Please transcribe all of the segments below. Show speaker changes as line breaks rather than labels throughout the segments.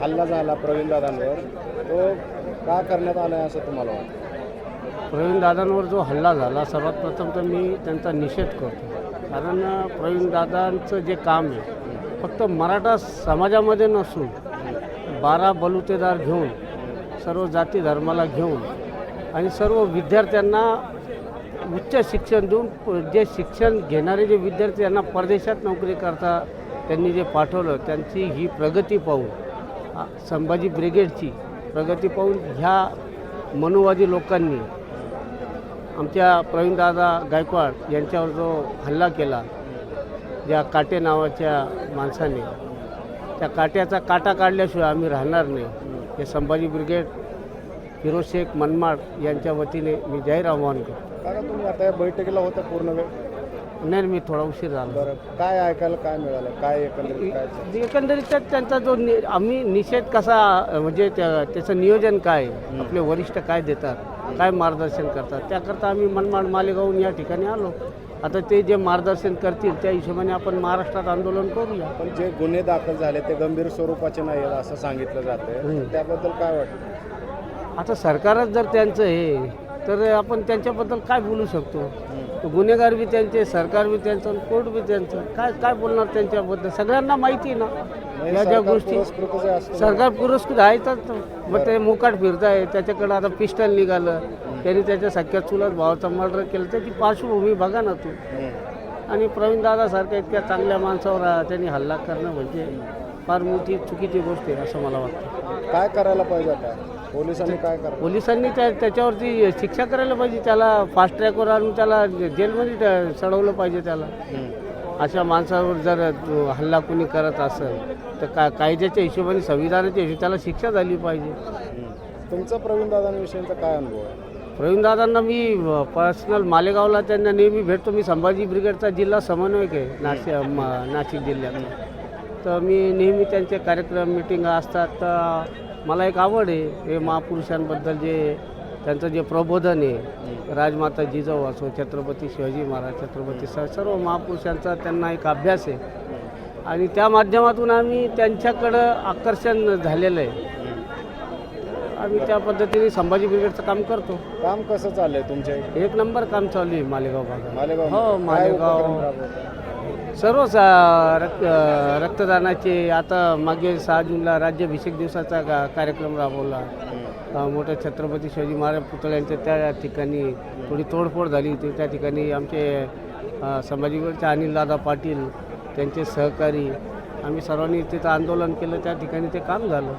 हल्ला झाला प्रवीण दादांवर. तो का करण्यात आला आहे असं तुम्हाला वाटतं?
प्रवीण दादांवर जो हल्ला झाला सर्वात प्रथम तर मी त्यांचा निषेध करतो. कारण प्रवीण दादांचं जे काम आहे फक्त मराठा समाजामध्ये नसून बारा बलुतेदार घेऊन सर्व जाती धर्माला घेऊन आणि सर्व विद्यार्थ्यांना उच्च शिक्षण देऊन जे शिक्षण घेणारे जे विद्यार्थी यांना परदेशात नोकरी करता त्यांनी जे पाठवलं त्यांची ही प्रगती पाहून संभाजी ब्रिगेडची प्रगती पाहून ह्या मनोवादी लोकांनी आमच्या प्रवीणदादा गायकवाड यांच्यावर जो हल्ला केला ज्या काटे नावाच्या माणसाने त्या काट्याचा काटा काढल्याशिवाय आम्ही राहणार नाही. हे संभाजी ब्रिगेड फिरोज शेख मनमाड यांच्या वतीने मी जाहीर आव्हान करतो.
तुम्ही आता या बैठकीला होता पूर्ण वेळ?
नाही मी थोडा उशीर झाला.
बरं. काय ऐकायला काय मिळालं? काय एकंदरीत काय झालं?
एकंदरीत त्यांचा जो नि आम्ही निषेध कसा म्हणजे त्या त्याचं नियोजन काय आपले वरिष्ठ काय देतात? काय मार्गदर्शन करतात? त्याकरता आम्ही मनमाड मालेगावून या ठिकाणी आलो. आता ते जे मार्गदर्शन करतील त्या हिशोबाने आपण महाराष्ट्रात आंदोलन करूया.
पण जे गुन्हे दाखल झाले ते गंभीर स्वरूपाचे नाही आहेत असं सांगितलं
हम्म.
त्याबद्दल काय वाटतं?
आता सरकारच जर त्यांचं हे तर आपण त्यांच्याबद्दल काय बोलू शकतो? तो गुन्हेगार बी त्यांचे सरकार बी त्यांचं कोर्ट बी त्यांचं. काय काय बोलणार त्यांच्याबद्दल? सगळ्यांना माहिती आहे ना. या ज्या गोष्टी सरकार पुरस्कृत आहेतच. मग ते मुकाट फिरताय. त्याच्याकडं आता पिस्टल निघालं. त्यांनी त्याच्या सख्या चुलत भावाचा मर्डर केलं. त्याची पार्श्वभूमी बघा ना तू. आणि प्रवीण दादासारख्या इतक्या चांगल्या माणसावर त्यांनी हल्ला करणं म्हणजे फार मोठी चुकीची गोष्ट आहे असं मला वाटतं.
काय करायला पाहिजे आता? पोलिसांनी काय करायला?
पोलिसांनी त्या त्याच्यावरती शिक्षा करायला पाहिजे त्याला फास्ट ट्रॅकवर आणून त्याला जेलमध्ये त्या- चढवलं पाहिजे त्याला. अशा माणसावर जर हल्ला कुणी करत असेल तर का कायद्याच्या हिशोबाने संविधानाच्या हिशोबाने त्याला शिक्षा झाली पाहिजे.
तुमचा प्रवीण दादांविषयीचा काय अनुभव आहे?
प्रवीण दादांना मी पर्सनल मालेगावला त्यांना नेहमी भेटतो. मी संभाजी ब्रिगेडचा जिल्हा समन्वयक आहे नाशिक म- नाशिक जिल्ह्यातला. तर मी नेहमी त्यांचे कार्यक्रम मिटिंग असतात. तर मला एक आवड आहे हे महापुरुषांबद्दल जे त्यांचं जे प्रबोधन आहे राजमाता जिजाऊ असो छत्रपती शिवाजी महाराज छत्रपती सर्व महापुरुषांचा त्यांना एक अभ्यास आहे. आणि त्या माध्यमातून आम्ही त्यांच्याकडं आकर्षण झालेलं आहे. आम्ही त्या पद्धतीने संभाजी ब्रिगेडचं काम करतो.
काम कसं चाललंय तुमच्या?
एक नंबर काम चालू आहे मालेगाव भागात.
मालेगाव
हो मालेगाव? सर्वच रक्त रक्तदानाचे आता मागे सहा जूनला राज्याभिषेक दिवसाचा का कार्यक्रम राबवला. मोठ्या छत्रपती शिवाजी महाराज पुतळ्यांच्या त्या ठिकाणी थोडी तोडफोड झाली होती. त्या ठिकाणी आमचे अ, संभाजीगडचे अनिलदादा पाटील त्यांचे सहकारी आम्ही सर्वांनी तिथं आंदोलन केलं. त्या ठिकाणी ते काम झालं.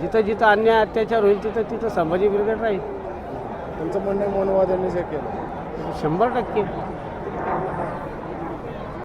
जिथं जिथं अन्याय अत्याचार होईल तिथं तिथं संभाजी ब्रिगेड राहील.
तुमचं म्हणणं आहे मनोवाद्यांनीच हे केलं.
शंभर टक्के.